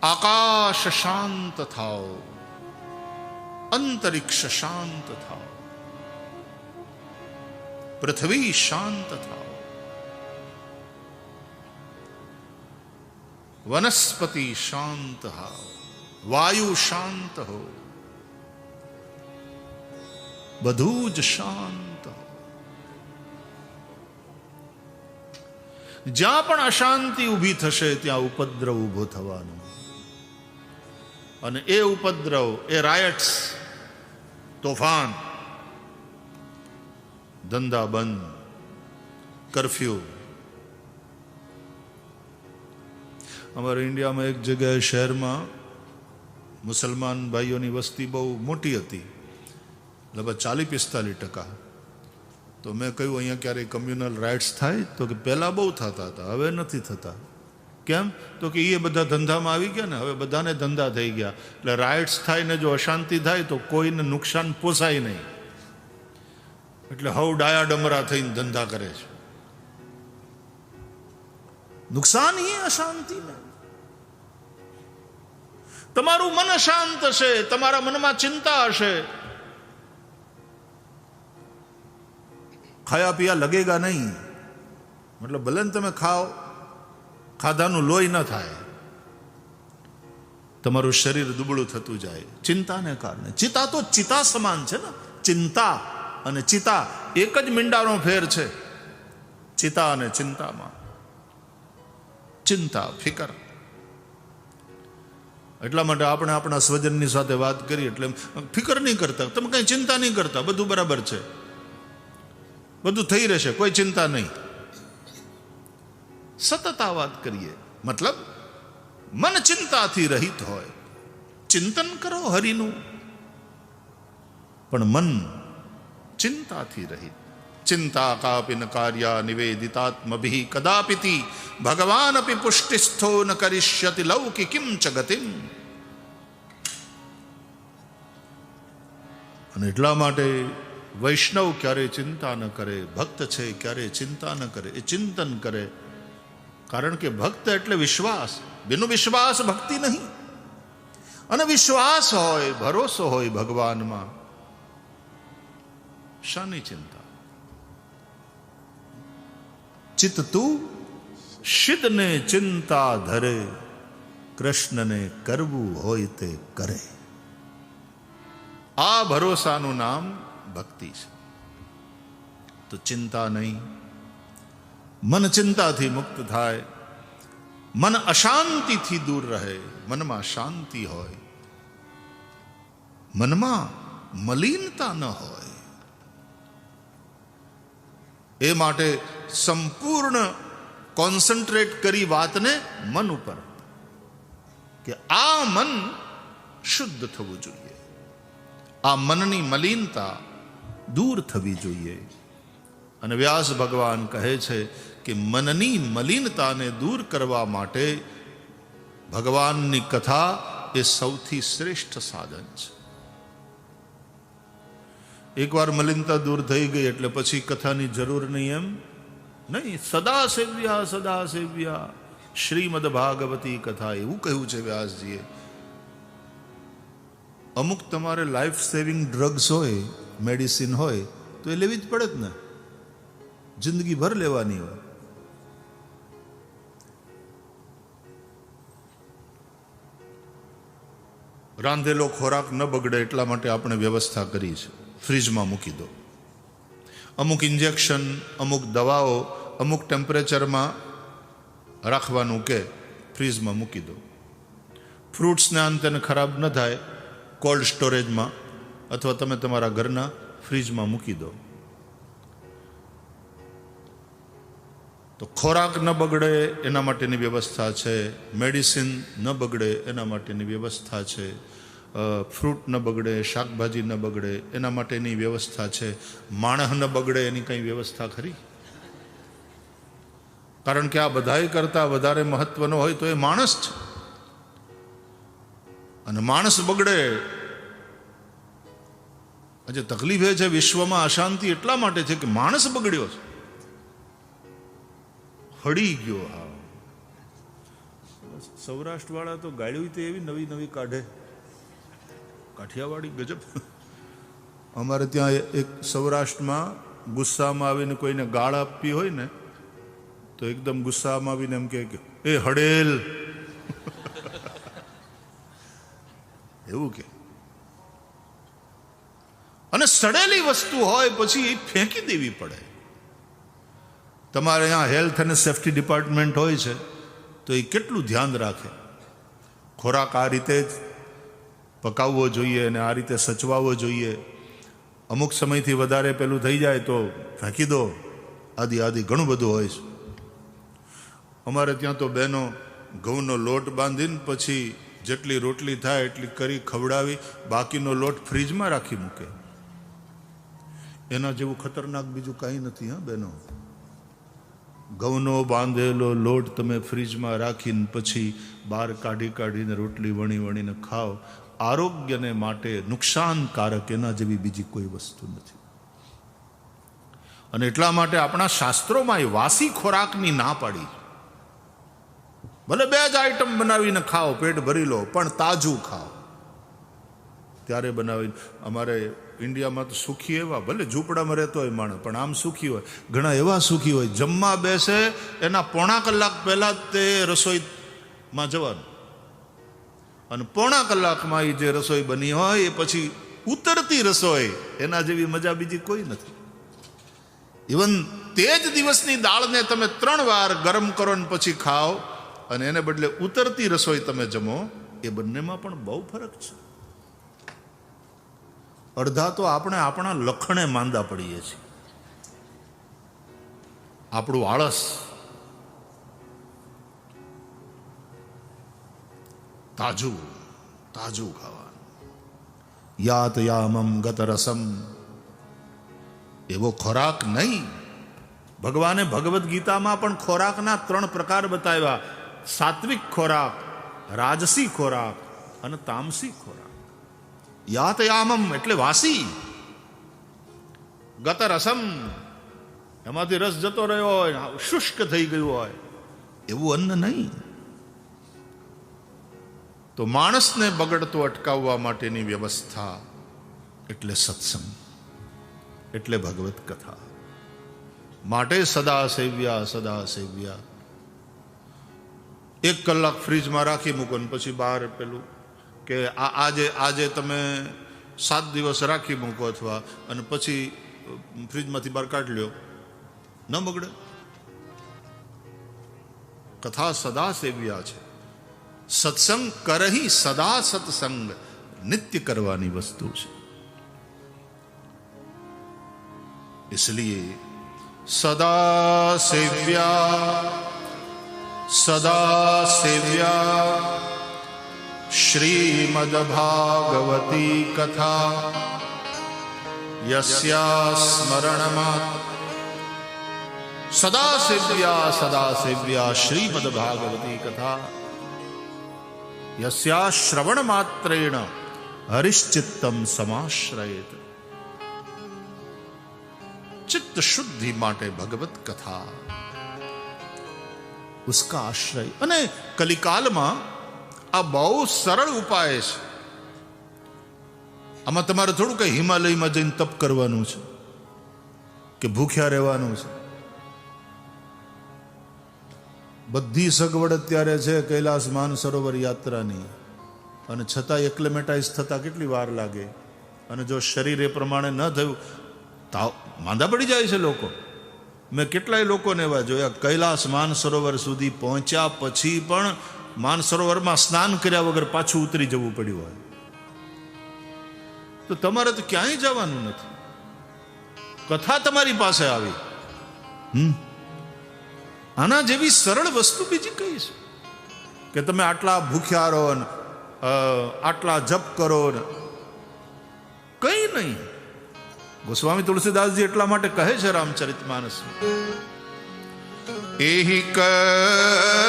આકાશ શાંત થાવ અંતરિક્ષ શાંત થાવ પૃથ્વી શાંત થાવ વનસ્પતિ શાંત હાવ વાયુ શાંત હો બધું જ શાંત હો જ્યાં પણ અશાંતિ ઊભી થશે ત્યાં ઉપદ્રવ ઊભો થવાનો અને એ ઉપદ્રવ, એ રાયટ્સ, તોફાન ધંધા બંધ કરફ્યુ. અમારા ઇન્ડિયામાં એક જગ્યાએ શહેરમાં મુસલમાન ભાઈઓની વસ્તી બહુ મોટી હતી, લગભગ ચાલીસ પિસ્તાલીસ ટકા. તો મેં કહ્યું, અહીંયા ક્યારેય કમ્યુનલ રાઇટ્સ થાય? તો કે, પહેલાં બહુ થતા હતા, હવે નથી થતા. કેમ? તો કે એ બધા ધંધામાં આવી ગયા ને, હવે બધાને ધંધા થઈ ગયા. એટલે રાઇટ્સ થાય ને જો અશાંતિ થાય તો કોઈને નુકસાન પોસાય નહીં. એટલે હવ ડાયા ડમરા થઈને ધંધા કરે છે. નુકસાન એ અશાંતિ તમારું મન શાંત હશે, તમારા મનમાં ચિંતા હશે. ખાયા પીયા લગેગા નહીં. મતલબ ભલે તમે ખાઓ ખાધાનું લોહી ન થાય. તમારું શરીર દુબળું થતું જાય. ચિંતાને કારણે. ચિતા તો ચિતા સમાન છે ને? ચિંતા અને ચિતા એક જ મીંડાનો ફેર છે. ચિતા અને ચિંતામાં. ચિંતા, ફિકર. એટલા માટે આપણે આપણા સ્વજનની સાથે વાત કરી એટલે ફિકર નહીં કરતા. તમે કઈ ચિંતા નહીં કરતા. બધું બરાબર છે. બધું થઈ રહેશે. કોઈ ચિંતા નહીં. સતત આ વાત કરીએ. મતલબ, મન ચિંતાથી રહિત હોય. ચિંતન કરો હરિનું. પણ મન ચિંતાથી રહિત. ચિંતા કાપિન કાર્યા નિવેદિતાત્મભિ કદાપિતિ. ભગવાન પુષ્ટિસ્થો ન કરિષ્યતિ લૌકિકિમ ચ ગતિમ. અને એટલા માટે વૈષ્ણવ ક્યારે ચિંતા ન કરે, ભક્ત છે ક્યારે ચિંતા ન કરે, એ ચિંતન કરે. કારણ કે ભક્ત એટલે વિશ્વાસ. બિનુ વિશ્વાસ ભક્તિ નહીં. અને વિશ્વાસ હોય, ભરોસો હોય ભગવાનમાં. શાની ચિંતા? ચિત્ત તું શિદને ચિંતા ધરે, કૃષ્ણને કરવું હોય તે કરે. આ ભરોસાનું નામ ભક્તિ છે. તો ચિંતા નહીં. મન ચિંતાથી મુક્ત થાય. મન અશાંતિથી દૂર રહે, મનમાં શાંતિ હોય. મનમાં મલિનતા ન હોય. એ માટે સંપૂર્ણ કોન્સન્ટ્રેટ કરી વાતને મન ઉપર કે આ મન શુદ્ધ થવું જોઈએ. આ મનની મલિનતા દૂર થવી જોઈએ. અને વ્યાસ ભગવાન કહે છે કે મનની મલિનતાને દૂર કરવા માટે ભગવાનની કથા એ સૌથી શ્રેષ્ઠ સાધન છે. એકવાર મલિનતા દૂર થઈ ગઈ એટલે પછી કથાની જરૂર નહીં એમ? નહીં સદા સેવ્યા સદા સેવ્યા શ્રીમદ ભાગવતી કથા, એવું કહ્યું છે વ્યાસજીએ. અમુક તમારે લાઈફ સેવિંગ ડ્રગ્સ હોય, મેડિસિન હોય, તો એ લેવી જ પડે જ ને. જિંદગી ભર લેવાની હોય. રાંધેલો ખોરાક ન બગડે એટલા માટે આપણે વ્યવસ્થા કરી છે. ફ્રીજમાં મૂકી દો. અમુક ઇન્જેક્શન, અમુક દવાઓ, અમુક ટેમ્પરેચરમાં રાખવાનું કે ફ્રીજમાં મૂકી દો. ફ્રૂટ્સને અંતે ખરાબ ન થાય, કોલ્ડ સ્ટોરેજમાં અથવા તમે તમારા ઘરના ફ્રીજમાં મૂકી દો. તો ખોરાક ન બગડે એના માટેની વ્યવસ્થા છે, મેડિસિન ન બગડે એના માટેની વ્યવસ્થા છે ફ્રૂટ ન બગડે, શાકભાજી ન બગડે એના માટેની વ્યવસ્થા છે. માણસ ન બગડે એની કંઈ વ્યવસ્થા ખરી? કારણ કે આ બધાએ કરતાં વધારે મહત્વનો હોય તો એ માણસ છે. અને માણસ બગડે આજે તકલીફ એ છે વિશ્વમાં અશાંતિ એટલા માટે છે કે માણસ બગડ્યો છે. હળી ગયો હા સૌરાષ્ટ્રવાળા તો ગાળ્યું તે એવી નવી નવી કાઢે. કાઠિયાવાડી ગજબ. અમારે ત્યાં એક સૌરાષ્ટ્રમાં ગુસ્સામાં આવીને કોઈને ગાળ આપવી હોય ને તો એકદમ ગુસ્સામાં આવીને એમ કહે કે એ હડેલ. એવું કે અને સડેલી વસ્તુ હોય પછી એ ફેંકી દેવી પડે. તમારે અહીંયા હેલ્થ અને સેફ્ટી ડિપાર્ટમેન્ટ હોય છે, તો એ કેટલું ધ્યાન રાખે? ખોરાક આ રીતે જ પકાવવો જોઈએ અને આ રીતે સચવાવવો જોઈએ. અમુક સમયથી વધારે પેલું થઈ જાય તો ફેંકી દો. આદિ આદિ ઘણું બધું હોય છે. અમારે ત્યાં તો બહેનો ઘઉંનો લોટ બાંધીને પછી જેટલી રોટલી થાય એટલી કરી ખવડાવી, બાકીનો લોટ ફ્રીજમાં રાખી મૂકે. એના જેવું ખતરનાક બીજું કાંઈ નથી, હા, બહેનો? ઘઉંનો બાંધેલો લોટ તમે ફ્રીજમાં રાખીને પછી બહાર કાઢી કાઢીને રોટલી વણી વણીને ખાઓ. આરોગ્યને માટે નુકસાનકારક એના જેવી બીજી કોઈ વસ્તુ નથી. અને એટલા માટે આપણા શાસ્ત્રોમાં એ વાસી ખોરાકની ના પાડી. ભલે બે જ આઈટમ બનાવીને ખાઓ, પેટ ભરી લો, પણ તાજું ખાઓ. ત્યારે બનાવીને અમારે ઇન્ડિયામાં તો સુખી એવા, ભલે ઝૂંપડામાં રહેતો હોય માણસ, પણ આમ સુખી હોય. ઘણા એવા સુખી હોય, જમવા બેસે, એના પોણા કલાક પહેલાં જ તે રસોઈમાં જવાનું. અને પોણા કલાકમાં એ જે રસોઈ બની હોય, એ પછી ઉતરતી રસોઈ, એના જેવી મજા બીજી કોઈ નથી. ઇવન તે જ દિવસની દાળને તમે ત્રણ વાર ગરમ કરો ને પછી ખાઓ, અને એને બદલે ઉતરતી રસોઈ તમે જમો, એ બંનેમાં પણ બહુ ફરક છે. અડધા તો આપણે આપણા લખણે માંદા પડીએ છીએ. આપણું આળસ. તાજું તાજું ખાવાનું. ગત રસમ એવો ખોરાક નહીં. ભગવાને ભગવદ્ ગીતામાં પણ ખોરાકના ત્રણ પ્રકાર બતાવ્યા. સાત્વિક ખોરાક, રાજસી ખોરાક અને તામસી ખોરાક. યાત યામમ એટલે વાસી. ગત રસમ એમાંથી રસ જતો રહ્યો હોય શુષ્ક થઈ ગયું હોય. એવું અન્ન નહીં. તો માણસને બગડતો અટકાવવા માટેની વ્યવસ્થા એટલે સત્સંગ, એટલે ભગવત કથા. માટે સદા સેવ્યા સદા સેવ્યા. એક કલાક ફ્રીજમાં રાખી મૂકો ને પછી બહાર પેલું કે આ આજે આજે તમે સાત દિવસ રાખી મૂકો અથવા અને પછી ફ્રીજમાંથી બહાર કાઢી લ્યો ન બગડે કથા સદા સેવ્યા છે સત્સંગ કરહી સદા સત્સંગ નિત્ય કરવાની વસ્તુ છે इसलिए सदा सेव्या सदा सेव्या श्रीमद् भागवती कथा यस्या स्मरणमा सदा सेव्या सदा सेव्या श्रीमद् भागवती कथा यस्या श्रवण मात्रेण हरिश्चित्तम समाश्रयेत चित्त शुद्धि માટે ભગવત કથા उसका આશ્રય અને કલિકાલમાં આ બહુ સરળ ઉપાય છે. આમાં તમારે થોડું કંઈ હિમાલયમાં જઈને તપ કરવાનું છે, કે ભૂખ્યા રહેવાનું છે. બધી સગવડ અત્યારે છે કૈલાસ માન સરોવર યાત્રાની. અને છતાં એક્લેમેટાઇઝ થતાં કેટલી વાર લાગે. અને જો શરીર એ પ્રમાણે ન થયું તાવ માંદા પડી જાય છે લોકો. મેં કેટલાય લોકોને એવા જોયા, કૈલાસ માન સરોવર સુધી પહોંચ્યા પછી પણ માન સરોવરમાં સ્નાન કર્યા વગર પાછું ઉતરી જવું પડ્યું હોય. તો તમારે તો ક્યાંય જવાનું નથી. કથા તમારી પાસે આવી. આના જેવી સરળ વસ્તુ બીજી કઈ છે? કે તમે આટલા ભૂખ્યા રહો ને આટલા જપ કરો ને. કઈ નહીં. ગોસ્વામી તુલસીદાસજી એટલા માટે કહે છે રામચરિત માનસ એહી કલિકાલ